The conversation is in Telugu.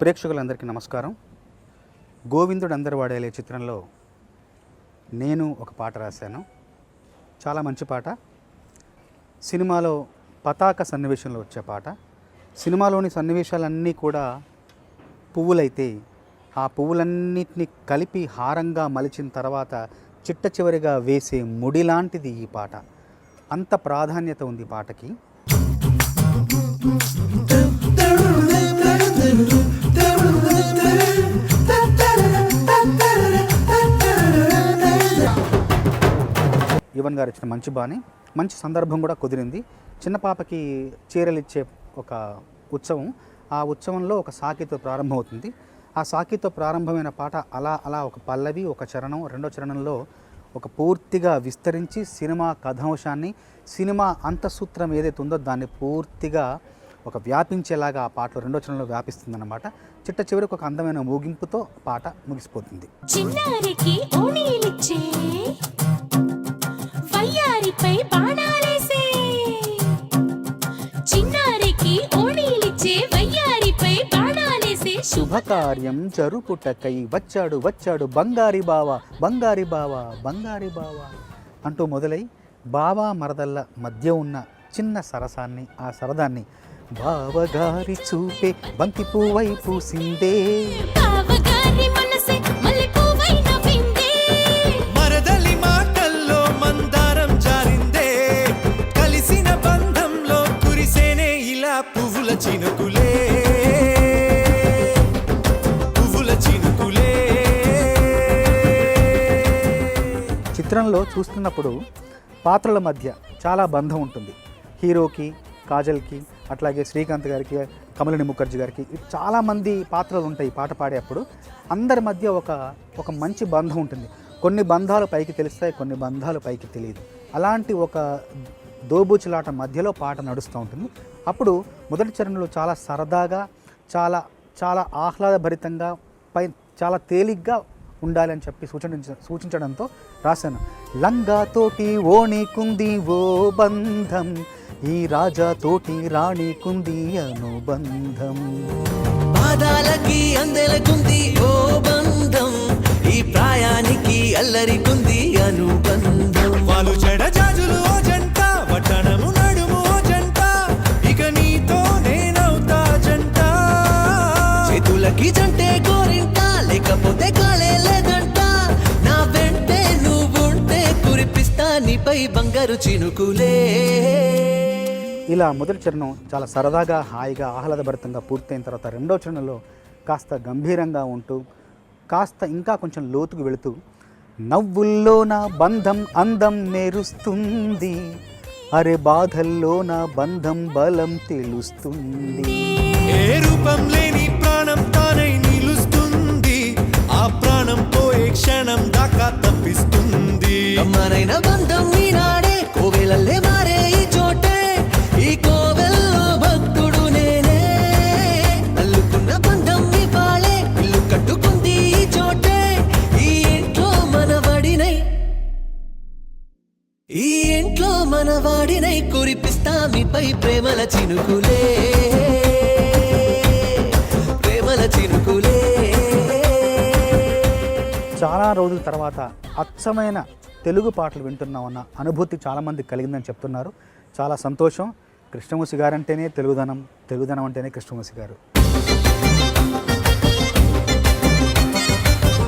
ప్రేక్షకులందరికీ నమస్కారం. గోవిందుడు అందరు వాడేలే చిత్రంలో నేను ఒక పాట రాశాను. చాలా మంచి పాట. సినిమాలో పతాక సన్నివేశంలో వచ్చే పాట. సినిమాలోని సన్నివేశాలన్నీ కూడా పువ్వులైతే ఆ పువ్వులన్నిటిని కలిపి హారంగా మలిచిన తర్వాత చిట్ట చివరిగా వేసే ముడి లాంటిది ఈ పాట. అంత ప్రాధాన్యత ఉంది పాటకి. యువన్ గారు ఇచ్చిన మంచి బాని మంచి సందర్భం కూడా కుదిరింది. చిన్న పాపకి చీరలు ఇచ్చే ఒక ఉత్సవం ఆ ఉత్సవంలో ఒక సాకితో ప్రారంభమవుతుంది. ఆ సాకితో ప్రారంభమైన పాట అలా అలా ఒక పల్లవి ఒక చరణం రెండో చరణంలో ఒక పూర్తిగా విస్తరించి సినిమా కథాంశాన్ని సినిమా అంతసూత్రం ఏదైతే ఉందో దాన్ని పూర్తిగా ఒక వ్యాపించేలాగా ఆ పాటలో రెండో చరణంలో వ్యాపిస్తుందన్నమాట. చిట్ట చివరికి ఒక అందమైన ముగింపుతో పాట ముగిసిపోతుంది. బాణాలేసే. చిన్నారికి ఓణీలిచ్చే వయ్యారిపై బాణాలేసే. శుభకార్యం జరుపుటకై వచ్చాడు వచ్చాడు బంగారి బావ బంగారి బావ బంగారి బావ అంటూ మొదలై బావా మరదళ్ళ మధ్య ఉన్న చిన్న సరసాన్ని ఆ సరదాన్ని బావగారి చూపే బంతి పువ్వై పూసిందే. చినుకులే. పువ్వుల చినుకులే. చిత్రంలో చూస్తున్నప్పుడు పాత్రల మధ్య చాలా బంధం ఉంటుంది. హీరోకి కాజల్కి అట్లాగే శ్రీకాంత్ గారికి కమలిని ముఖర్జీ గారికి చాలామంది పాత్రలు ఉంటాయి పాట పాడేటప్పుడు అందరి మధ్య ఒక ఒక మంచి బంధం ఉంటుంది. కొన్ని బంధాలు పైకి తెలుస్తాయి కొన్ని బంధాలు పైకి తెలియదు. అలాంటి ఒక దోబూచులాట మధ్యలో పాట నడుస్తూ ఉంటుంది. అప్పుడు మొదటి చరణంలో చాలా సరదాగా చాలా చాలా ఆహ్లాదభరితంగా పై చాలా తేలిగ్గా ఉండాలి అని చెప్పి సూచించ సూచించడంతో రాశాను. లంగాతోటి ఓణికుంది ఓ బంధం ఈ రాజాతోటి రాణికుంది అనుబంధం. పాదాలకి అందెలకుంది ఓ బంధం ఈ ప్రాయానికి అల్లరికుంది బంగారు చినుకులే. ఇలా మొదటి చరణం చాలా సరదాగా హాయిగా ఆహ్లాదభరితంగా పూర్తయిన తర్వాత రెండో చరణంలో కాస్త గంభీరంగా ఉంటూ కాస్త ఇంకా కొంచెం లోతుకు వెళుతూ నవ్వుల్లో నా బంధం అందం నేరుస్తుంది అరే బాధల్లో నా బంధం బలం తెలుస్తుంది. ఏ రూపం లేని ప్రాణం తానై నిలుస్తుంది ఆ ప్రాణం పోయే క్షణం దాకా తప్పిస్తుంది. మనైన బంధం ఈనాడే కోవెలల్లే మారే ఈ చోటే. ఈ కోవెల్లో భక్తుడు నేనే. అల్లుకున్న బంధం ఇవాళే ఇల్లు కట్టుకుంది ఈ చోటే. ఈ ఇంట్లో మన ఈ ఇంట్లో మన కురిపిస్తా మీపై ప్రేమల చినుకులే. ప్రేమల చినుకులే. చాలా రోజుల తర్వాత అచ్చమైన తెలుగు పాటలు వింటున్నామన్న అనుభూతి చాలామంది కలిగిందని చెప్తున్నారు. చాలా సంతోషం. కృష్ణమూర్తి గారంటేనే తెలుగుదనం తెలుగుదనం అంటేనే కృష్ణమూర్తి గారు.